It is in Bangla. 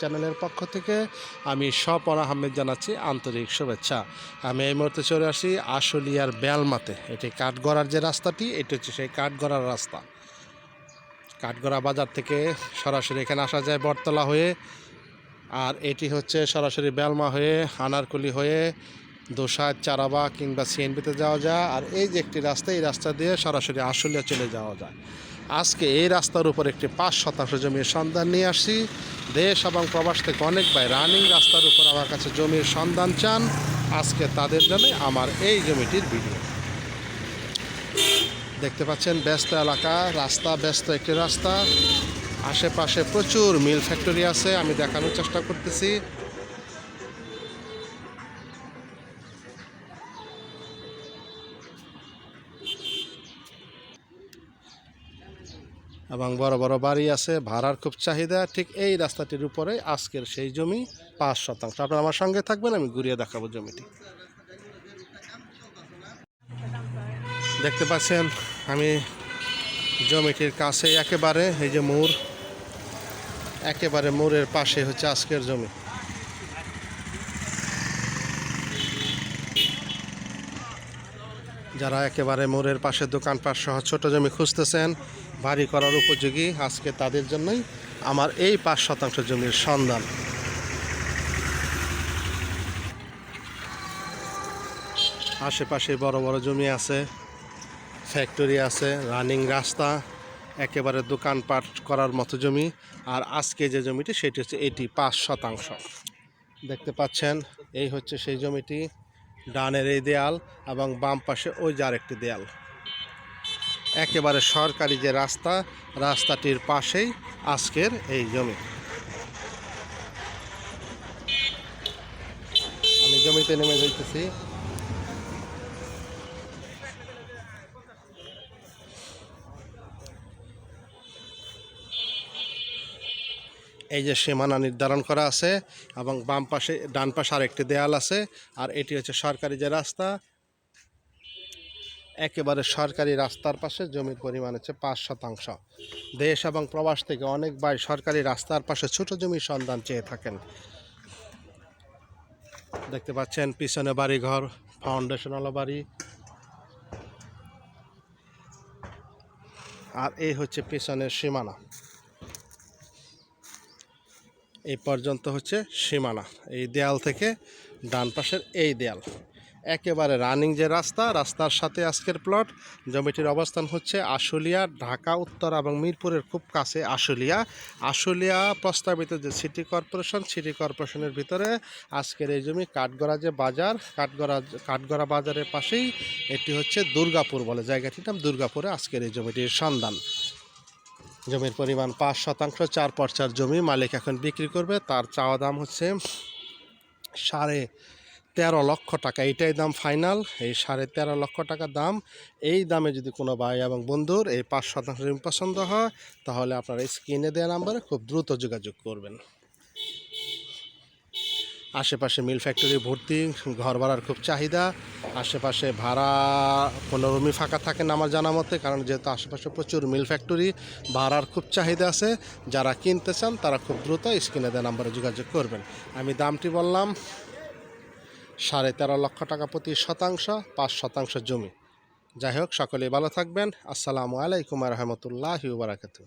চ্যানেলের পক্ষ থেকে আমি স্বপন আহমেদ জানাচ্ছি আন্তরিক শুভেচ্ছা। আমি এই মুহূর্তে চলে আসি আশুলিয়ার বেলমাতে। এটি কাঠগড়ার যে রাস্তাটি, এটি হচ্ছে সেই কাঠগড়ার রাস্তা। কাঠগড়া বাজার থেকে সরাসরি এখানে আসা যায় বটতলা হয়ে, আর এটি হচ্ছে সরাসরি বেলমা হয়ে, আনারকুলি হয়ে দোসাদ চারাবা কিংবা সিএনপিতে যাওয়া যায়। আর এই যে একটি রাস্তা, এই রাস্তা দিয়ে সরাসরি আশুলিয়া চলে যাওয়া যায়। আজকে এই রাস্তার উপর একটি পাঁচ শতাংশ জমির সন্ধান নিয়ে আসি দেশ এবং প্রবাস থেকে অনেক ভাই রানিং রাস্তার উপর আমার কাছে জমির সন্ধান চান। আজকে তাদের জন্য আমার এই জমিটির ভিডিও। দেখতে পাচ্ছেন, ব্যস্ত এলাকা, রাস্তা ব্যস্ত একটি রাস্তা। আশেপাশে প্রচুর মিল ফ্যাক্টরি আছে, আমি দেখানোর চেষ্টা করতেছি। এবং বড় বড় বাড়ি আছে, ভাড়ার খুব চাহিদা। ঠিক এই রাস্তাটির উপরে আজকের সেই জমি পাঁচ শতাংশ। আপনারা আমার সঙ্গে থাকবেন, আমি ঘুরিয়ে দেখাবো জমিটি। দেখতে পাচ্ছেন, আমি জমিটির কাছে একেবারে, এই যে মোড়, একেবারে মোড়ের পাশে হচ্ছে আজকের জমি। যারা একেবারে মোড়ের পাশে দোকানপাট সহ ছোট জমি খুঁজতেছেন, বাড়ি করার উপযোগী আজকে তাদের জন্যই আমার এই পাঁচ শতাংশ জমির সন্ধান। আশেপাশে বড় বড় জমি আছে, ফ্যাক্টরি আছে, রানিং রাস্তা, একেবারে দোকানপাট করার মতো জমি, আর আজকে যে জমিটি সেটি হচ্ছে এটি পাঁচ শতাংশ। দেখতে পাচ্ছেন, এই হচ্ছে সেই জমিটি। ডানের এই দেয়াল এবং বাম পাশে ওই যে আরেকটি দেয়াল। একেবারে সরকারি যে রাস্তা, রাস্তাটির পাশেই আজকের এই জমি। আমি জমিতে নেমে যাইতেছি। এই যে সীমানা নির্ধারণ করা আছে এবং বাম পাশে, ডান পাশে আরেকটি দেয়াল আছে, আর এটি হচ্ছে সরকারি যে রাস্তা, একেবারে সরকারি রাস্তার পাশে জমির পরিমাণ হচ্ছে পাঁচ শতাংশ। দেশ এবং প্রবাস থেকে অনেক ভাই সরকারি রাস্তার পাশে ছোট জমির সন্ধান চেয়ে থাকেন। দেখতে পাচ্ছেন, পিছনে বাড়িঘর ফাউন্ডেশনওয়ালা বাড়ি। আর এই হচ্ছে পিছনের সীমানা। এই পর্যন্ত হচ্ছে সীমানা, এই দেয়াল থেকে ডান পাশের এই দেয়াল। একেবারে রানিং যে রাস্তা, রাস্তার সাথে আজকের প্লট জমিটির অবস্থান হচ্ছে আশুলিয়া, ঢাকা, উত্তর এবং মিরপুরের খুব কাছে আশুলিয়া। আশুলিয়া প্রস্তাবিত যে সিটি কর্পোরেশন সিটি কর্পোরেশনের ভিতরে আজকের এই জমি কাঠগড়া যে বাজার, কাঠগড়া কাঠগড়া বাজারের পাশেই এটি হচ্ছে দুর্গাপুর বলে, জায়গাটির নাম দুর্গাপুরে আজকের এই জমিটির সন্ধান। জমির পরিমাণ পাঁচ শতাংশ, চার পর্চার জমি মালিক এখন বিক্রি করবে। তার চাওয়া দাম হচ্ছে সাড়ে তেরো লক্ষ টাকা। এইটাই দাম ফাইনাল, এই সাড়ে তেরো লক্ষ টাকা দাম। এই দামে যদি কোনো ভাই এবং বন্ধুর এই পাঁচ শতাংশ জমি পছন্দ হয়, তাহলে আপনারা স্ক্রিনে দেওয়া নাম্বারে খুব দ্রুত যোগাযোগ করবেন। আশেপাশে মিল ফ্যাক্টরি ভর্তি, ঘর ভাড়ার খুব চাহিদা, আশেপাশে ভাড়া কোনো রুমই ফাঁকা থাকে না আমার জানা মতে, কারণ যেহেতু আশেপাশে প্রচুর মিল ফ্যাক্টরি, ভাড়ার খুব চাহিদা আছে, যারা কিনতে চান তারা খুব দ্রুত স্ক্রিনে দেওয়া নাম্বারে যোগাযোগ করবেন। আমি দামটি বললাম, সাড়ে তেরো লক্ষ টাকা প্রতি শতাংশ, পাঁচ শতাংশ জমি। যাই হোক, সকলেই ভালো থাকবেন। আসসালামু আলাইকুম রহমতুল্লাহ বারাকাতু